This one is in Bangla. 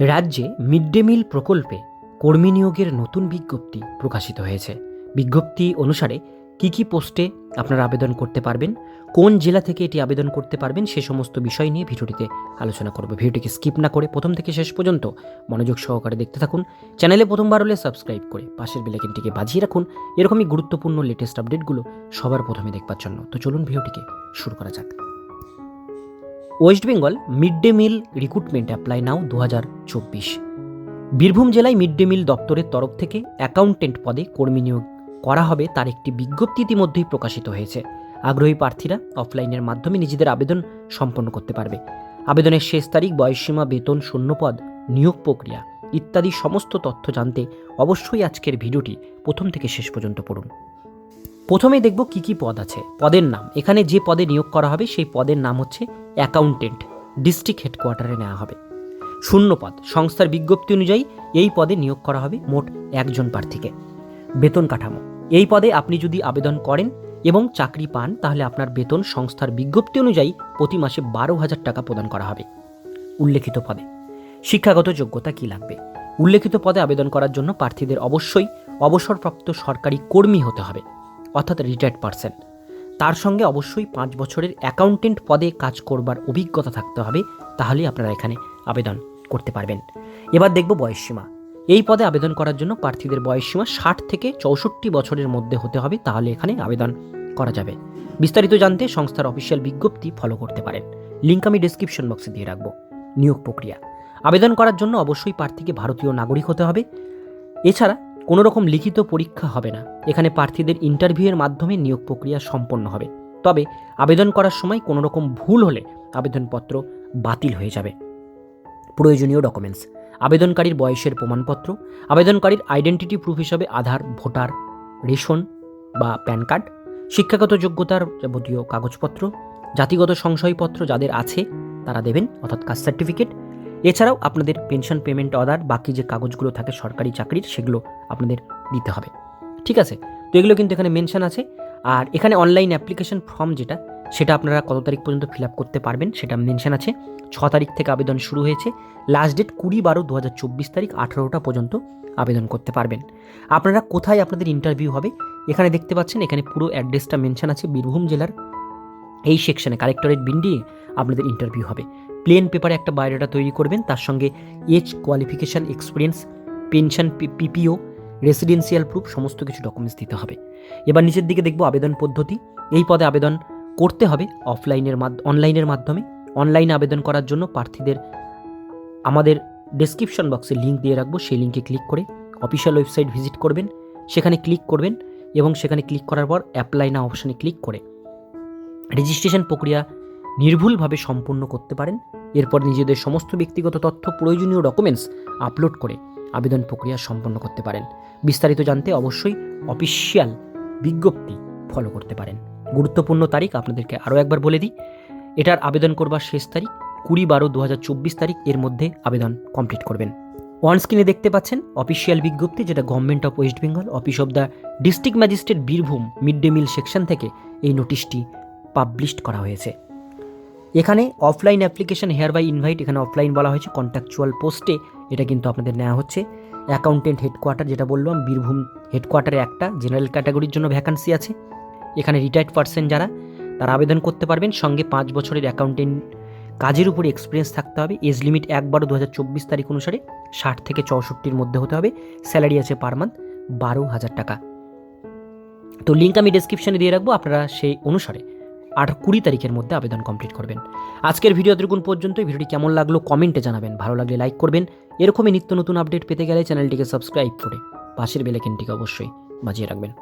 রাজ্যে মিড ডে মিল প্রকল্পে কর্মী নিয়োগের নতুন বিজ্ঞপ্তি প্রকাশিত হয়েছে। বিজ্ঞপ্তি অনুসারে কি কি পোস্টে আপনারা আবেদন করতে পারবেন, কোন জেলা থেকে এটি আবেদন করতে পারবেন সে সমস্ত বিষয় নিয়ে ভিডিওটিতে আলোচনা করব। ভিডিওটিকে স্কিপ না করে প্রথম থেকে শেষ পর্যন্ত মনোযোগ সহকারে দেখতে থাকুন। চ্যানেলে প্রথমবার হলে সাবস্ক্রাইব করে পাশের বেলাইকনটিকে বাজিয়ে রাখুন। এরকমই গুরুত্বপূর্ণ লেটেস্ট আপডেটগুলো সবার প্রথমে দেখবার জন্য। তো চলুন ভিডিওটিকে শুরু করা যাক। West Bengal mid day meal recruitment apply now দু হাজার চব্বিশ। বীরভূম জেলায় মিড ডে মিল দপ্তরের তরফ থেকে অ্যাকাউন্টেন্ট পদে কর্মী নিয়োগ করা হবে তার একটি বিজ্ঞপ্তি ইতিমধ্যেই প্রকাশিত হয়েছে। আগ্রহী প্রার্থীরা অফলাইনের মাধ্যমে নিজেদের আবেদন সম্পন্ন করতে পারবে। আবেদনের শেষ তারিখ, বয়সসীমা, বেতন, শূন্যপদ, নিয়োগ প্রক্রিয়া ইত্যাদি সমস্ত তথ্য জানতে অবশ্যই আজকের ভিডিওটি প্রথম থেকে শেষ পর্যন্ত পড়ুন। প্রথমেই দেখব কি কি পদ আছে। পদের নাম। এখানে যে পদে নিয়োগ করা হবে, সেই পদের নাম হচ্ছে অ্যাকাউন্টেন্ট ডিস্ট্রিক্ট হেডকোয়ার্টারে নেওয়া হবে। শূন্য পদ। সংস্থার বিজ্ঞপ্তি অনুযায়ী এই পদে নিয়োগ করা হবে মোট একজন প্রার্থীকে। বেতন কাঠামো। এই পদে আপনি যদি আবেদন করেন এবং চাকরি পান, তাহলে আপনার বেতন সংস্থার বিজ্ঞপ্তি অনুযায়ী প্রতি মাসে বারো হাজার টাকা প্রদান করা হবে। উল্লেখিত পদে। শিক্ষাগত যোগ্যতা কি লাগবে? উল্লেখিত পদে আবেদন করার জন্য প্রার্থীদের অবশ্যই অবসরপ্রাপ্ত সরকারি কর্মী হতে হবে। অর্থাৎ রিটায়ার্ড পার্সন তার সঙ্গে অবশ্যই পাঁচ বছরের অ্যাকাউন্টেন্ট পদে কাজ করবার অভিজ্ঞতা থাকতে হবে, তাহলেই আপনারা এখানে আবেদন করতে পারবেন। এবার দেখব বয়সসীমা এই পদে আবেদন করার জন্য প্রার্থীদের বয়সসীমা ষাট থেকে চৌষট্টি বছরের মধ্যে হতে হবে, তাহলে এখানে আবেদন করা যাবে। বিস্তারিত জানতে সংস্থার অফিসিয়াল বিজ্ঞপ্তি ফলো করতে পারেন। লিঙ্ক আমি ডিসক্রিপশন বক্সে দিয়ে রাখব। নিয়োগ প্রক্রিয়া। আবেদন করার জন্য অবশ্যই প্রার্থীকে ভারতীয় নাগরিক হতে হবে। এছাড়া কোনো রকম লিখিত পরীক্ষা হবে না। এখানে প্রার্থীদের ইন্টারভিউয়ের মাধ্যমে নিয়োগ প্রক্রিয়া সম্পন্ন হবে। তবে আবেদন করার সময় কোনো রকম ভুল হলে আবেদনপত্র বাতিল হয়ে যাবে। প্রয়োজনীয় ডকুমেন্টস। আবেদনকারীর বয়সের প্রমাণপত্র। আবেদনকারীর আইডেন্টিটি প্রুফ হিসাবে আধার, ভোটার, রেশন বা প্যান কার্ড। শিক্ষাগত যোগ্যতার যাবতীয় কাগজপত্র। জাতিগত সংশয়পত্র যাদের আছে, তারা দেবেন, অর্থাৎ কাস্ট সার্টিফিকেট। এছাড়াও আপনাদের পেনশন পেমেন্ট অর্ডার বাকি যে কাগজগুলো থাকে সরকারি চাকরির, সেগুলো আপনাদের দিতে হবে। ঠিক আছে? তো এগুলো কিন্তু এখানে মেনশন আছে। আর এখানে অনলাইন অ্যাপ্লিকেশন ফর্ম যেটা, সেটা আপনারা কত তারিখ পর্যন্ত ফিল আপ করতে পারবেন, সেটা মেনশন আছে। ছ তারিখ থেকে আবেদন শুরু হয়েছে। লাস্ট ডেট কুড়ি বারো দু তারিখ আঠারোটা পর্যন্ত আবেদন করতে পারবেন। আপনারা কোথায় আপনাদের ইন্টারভিউ হবে, এখানে দেখতে পাচ্ছেন, এখানে পুরো অ্যাড্রেসটা মেনশন আছে বীরভূম জেলার এই সেকশনে কালেক্টরেট বিন্ডিয়ে আপনাদের ইন্টারভিউ হবে। প্লেন পেপারে একটা বায়োডাটা তৈরি করবেন, তার সঙ্গে age qualification experience, pension PPO, residential proof, সমস্ত কিছু ডকুমেন্টস দিতে হবে। এবার নিচের দিকে দেখব আবেদন পদ্ধতি। এই পদে আবেদন করতে হবে অফলাইনের অনলাইনের মাধ্যমে। অনলাইনে আবেদন করার জন্য প্রার্থীদের আমাদের ডেসক্রিপশন বক্সে লিঙ্ক দিয়ে রাখব, সেই লিঙ্কে ক্লিক করে অফিসিয়াল ওয়েবসাইট ভিজিট করবেন, সেখানে ক্লিক করবেন এবং সেখানে ক্লিক করার পর অ্যাপ্লাই না অপশানে ক্লিক করে। রেজিস্ট্রেশন প্রক্রিয়া নির্ভুলভাবে সম্পূর্ণ করতে পারেন। এরপর নিজেদের সমস্ত ব্যক্তিগত তথ্য, প্রয়োজনীয় ডকুমেন্টস আপলোড করে আবেদন প্রক্রিয়া সম্পন্ন করতে পারেন। বিস্তারিত জানতে অবশ্যই অফিসিয়াল বিজ্ঞপ্তি ফলো করতে পারেন। গুরুত্বপূর্ণ তারিখ আপনাদেরকে আরও একবার বলে দিই। এটার আবেদন করবার শেষ তারিখ কুড়ি বারো দু তারিখ। এর মধ্যে আবেদন কমপ্লিট করবেন। ওয়ান স্ক্রিনে দেখতে পাচ্ছেন অফিসিয়াল বিজ্ঞপ্তি, যেটা government of West Bengal office of the district magistrate Birbhum mid day meal section থেকে এই নোটিশটি পাবলিশড করা হয়েছে। এখানে offline application hereby invite এখানে অফলাইন বলা হয়েছে কন্ট্রাকচুয়াল পোস্টে এটা কিন্তু আপনাদের নেওয়া হচ্ছে। অ্যাকাউন্টেন্ট হেডকোয়ার্টার যেটা বললাম, বীরভূম হেডকোয়ার্টারে একটা জেনারেল ক্যাটাগরির জন্য ভ্যাকান্সি আছে। এখানে রিটায়ার্ড পার্সন যারা, তারা আবেদন করতে পারবেন। সঙ্গে পাঁচ বছরের অ্যাকাউন্টেন্ট কাজের উপরে এক্সপিরিয়েন্স থাকতে হবে। এজ লিমিট এক বারো দু তারিখ অনুসারে ষাট থেকে চৌষট্টির মধ্যে হতে হবে। স্যালারি আছে পার মান্থ বারো হাজার টাকা। তো লিঙ্ক আমি ডেসক্রিপশনে দিয়ে রাখব, আপনারা সেই অনুসারে আট কুড়ি তারিখের মধ্যে আবেদন কমপ্লিট করবেন। আজকের ভিডিও দেখুন পর্যন্তই। ভিডিওটি কেমন লাগল কমেন্টে জানাবেন। ভালো লাগলে লাইক করবেন। এরকমই নিত্য নতুন আপডেট পেতে গেলে চ্যানেলটিকে সাবস্ক্রাইব করে পাশের বেলাইকেনটিকে অবশ্যই বাজিয়ে রাখবেন।